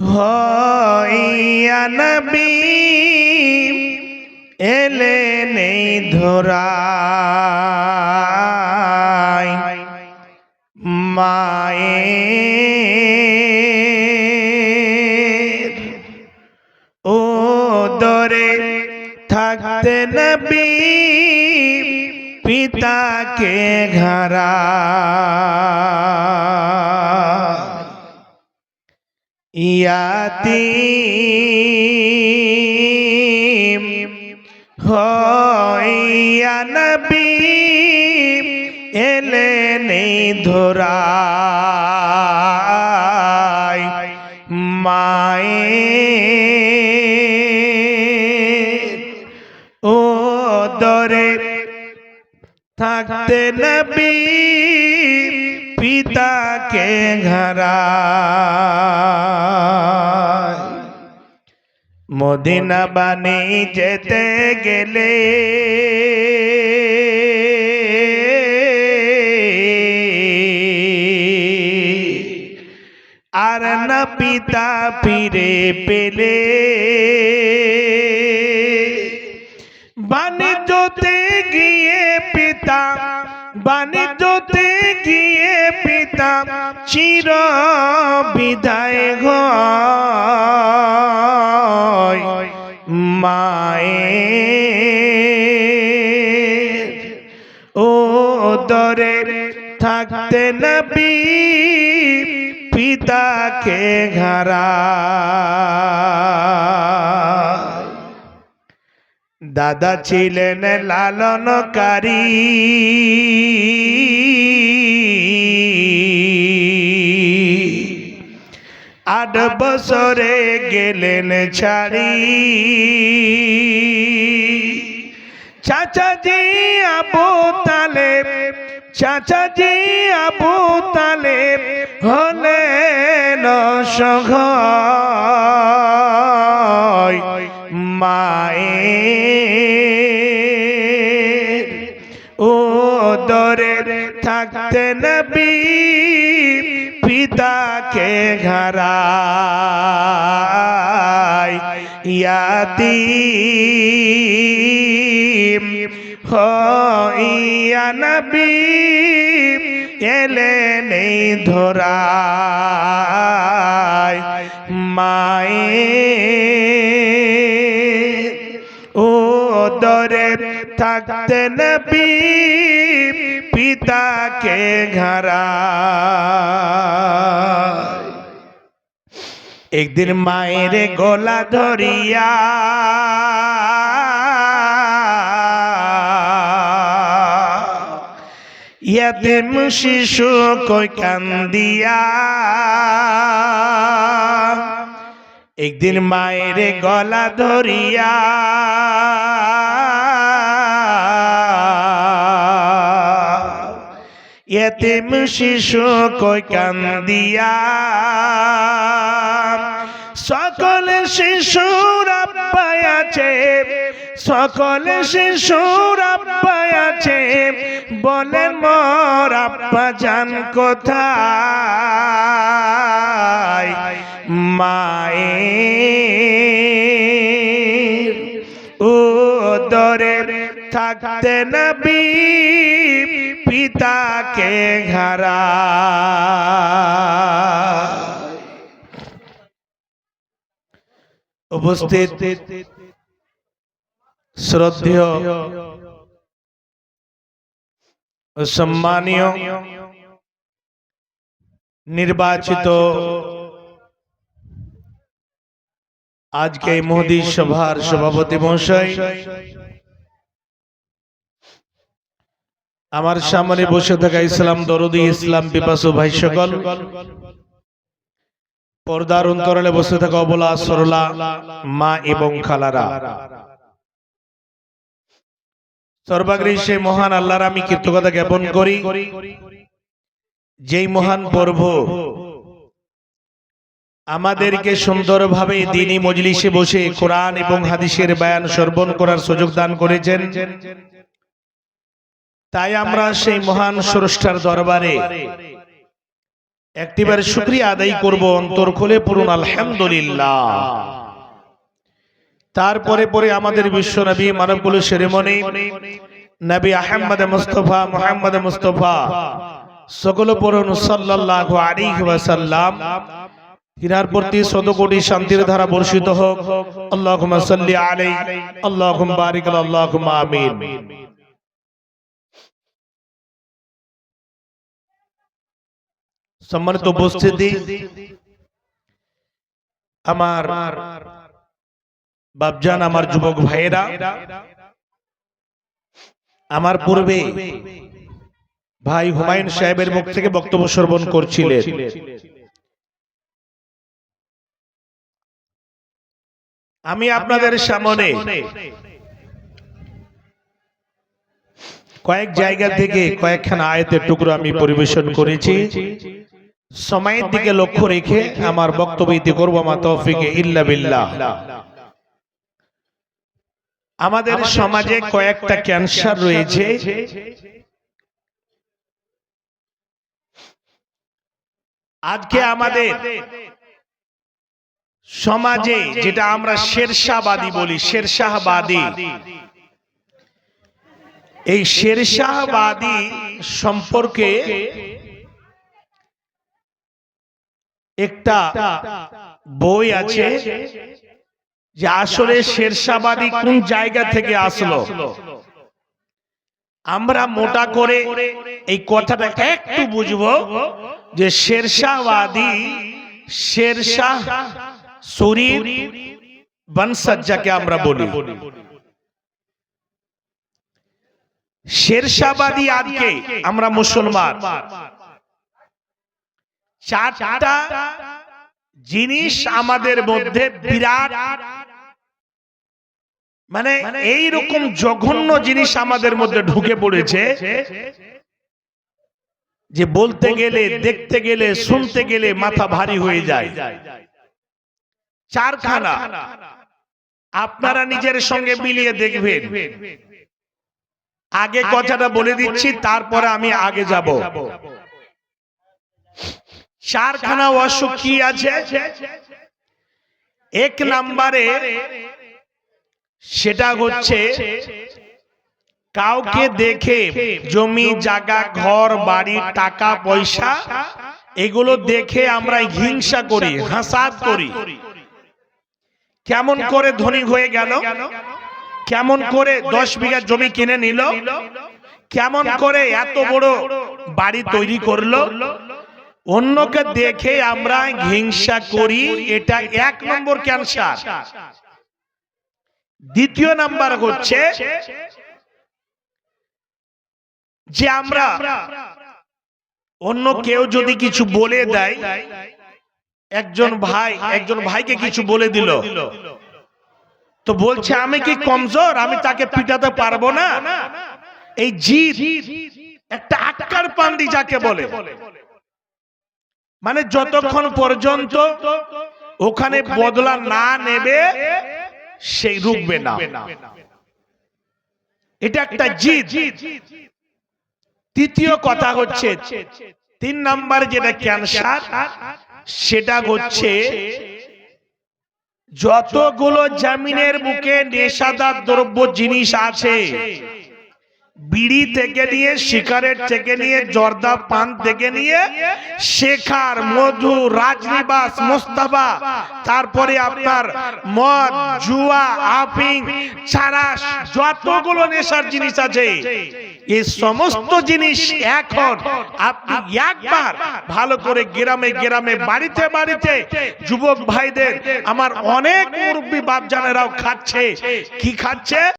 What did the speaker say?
হইয়া নবী এলে নেই ধরায় মায়ের ও দরে থাকতে নবী পিতাকে ঘরা ইয়াতিম হইয়া নবী এলে নেই ধরায় মায়ের। ও দরে থাকতে নবী পিতাকে ঘরা মদিনা বাণী যেতে গেলে আর না পিতা ফিরে পেলে। চির বিদায় গয় মায়ের ও দরে থাকতে নবী পিতাকে ঘরা দাদা ছিলেন লালনকারী। আট বছরে গেলেন ছাড়ি। চাচাজি আবু তালেব, চাচাজি আবু তালেব হলেন সঘয় মায়ের। ও দরে থাকতে নবী। পিতাকে ঘরায় ইয়াতিম হইয়া এলে নেই ধরায় মায়ের ও দরে থাকতে নবী পিতাকে ঘরা একদিন মায়ের গলা ধরিয়া ইয়াতিম শিশু কই কান্দিয়া। একদিন মায়ের গলা ধরিয়া এতিম শিশু কই কান্দিয়া? সকল শিশুর আব্বাই আছে, সকল শিশুর আব্বাই আছে। বলেন মোর আব্বা জান কোথায়? মায়ের ও দরে থাকতে নবী। পিতাকে ঘরা উপস্থিত শ্রদ্ধেয় সম্মানীয় নির্বাচিত আজকে মোদী সভার সভাপতি মহাশয় আমার সামনে বসে থাকা ইসলাম দরদি ইসলাম পিপাসু ভাই সকল পর্দার অন্তরালে বসে থাকা অবলা সরলা মা এবং খালারা। সর্বাগ্রী সে মহান আল্লাহর আমি কৃতজ্ঞতা জ্ঞাপন করি। যেই মহান পর্ব আমাদেরকে সুন্দরভাবে দিনী মজলিসে বসে কোরআন এবং হাদিসের বায়ান শ্রবণ করার সুযোগ দান করেছেন। তাই আমরা সেই মহান স্রষ্টার দরবারে একটিবার শুক্রিয়া আদায় করব অন্তর খুলে পড়ুন আলহামদুলিল্লাহ। তারপরে পরে আমাদের বিশ্ব নবী মানবগুলো সেরেমনি নবী আহমদ মুস্তফা মোহাম্মদ মুস্তফা সকল পড়ুন সাল্লাল্লাহু আলাইহি ওয়াসাল্লাম। তিনার প্রতি শত কোটি শান্তির ধারা বর্ষিত হোক। আল্লাহুম্মা সাল্লি আলাইহি আল্লাহুম্মা বারিক আল্লাহুম্মা আমিন। সম্মানিত উপস্থিতি আমার বাপজান আমার যুবক ভাইয়েরা আমার পূর্বে ভাই হুমায়ুন সাহেবের মুখ থেকে বক্তব্য শ্রবণ করছিলেন। আমি আপনাদের সামনে কয়েক জায়গা থেকে কয়েকখানা আয়তের টুকরো আমি পরিবেশন করেছি। সময়ের দিকে লক্ষ্য রেখে আমার বক্তব্য ইতি করব আমার তৌফিকে ইল্লা বিল্লাহ। আমাদের সমাজে কয়েকটা ক্যান্সার রয়েছে। আজকে আমাদের সমাজে যেটা আমরা শেরশাহবাদী বলি শেরশাহবাদী। এই শেরশাহবাদী সম্পর্কে একটা বই আছে যে আসলে শেরশাহবাদী কোন জায়গা থেকে আসলো? আমরা মোটা করে এই কথাটা একটু বুঝব যে শেরশাহবাদী শেরশাহ শরীর বনসজ্জাকে আমরা বলি। শেরশাহবাদী আজকে আমরা মুসলমান। চারটা জিনিস আমাদের মধ্যে বিরাট। মানে এই রকম জঘন্য জিনিস আমাদের মধ্যে ঢুকে পড়েছে। যে বলতে গেলে দেখতে গেলে শুনতে গেলে মাথা ভারী হয়ে যায়। চারখানা। আপনারা নিজের সঙ্গে মিলিয়ে দেখবেন। আগে কথাটা বলে দিচ্ছি তারপরে আমি আগে যাব। চারখানা অসুখ কি আছে? এক নাম্বারে সেটা হচ্ছে কাউকে দেখে জমি জায়গা ঘর বাড়ি টাকা পয়সা এগুলো দেখে আমরা হিংসা করি হাসাদ করি। কেমন করে ধনী হয়ে গেল? কেমন করে দশ বিঘা জমি কিনে নিল? কেমন করে এত বড় বাড়ি তৈরি করল? অন্যকে দেখে আমরা হিংসা করি এটা এক নম্বর ক্যান্সার। দ্বিতীয় নাম্বার হচ্ছে যে আমরা অন্য কেউ যদি কিছু বলে দেয় একজন ভাই একজন ভাইকে কিছু বলে দিল। তো বলছে আমি কি কমজোর? আমি তাকে পিটাতে পারব না। এই জিদ একটা আটকার পান্ডি যাকে বলে। মানে যতক্ষণ পর্যন্ত ওখানে বদলা না নেবে সেই রুকবে না এটা একটা জিদ। তৃতীয় কথা হচ্ছে তিন নাম্বার যেটা ক্যান্সার সেটা হচ্ছে যতগুলো জামিনের বুকে নেশাদার দ্রব্য জিনিস আছে বিড়ি থেকে নিয়ে সিগারেট থেকে নিয়ে, জর্দা পান থেকে নিয়ে, শেখার মধু, রাজনিবাস মোস্তাবা তারপরে আপনার মদ, জুয়া আফিং চারাস যতগুলো নেশার জিনিস আছে এই সমস্ত জিনিস এখন আপনি একবার ভালো করে গ্রামে গ্রামে, বাড়িতে বাড়িতে, যুবক ভাইদের, আমার অনেক মুরব্বী বাপজানেরাও খাচ্ছে। কি খাচ্ছে?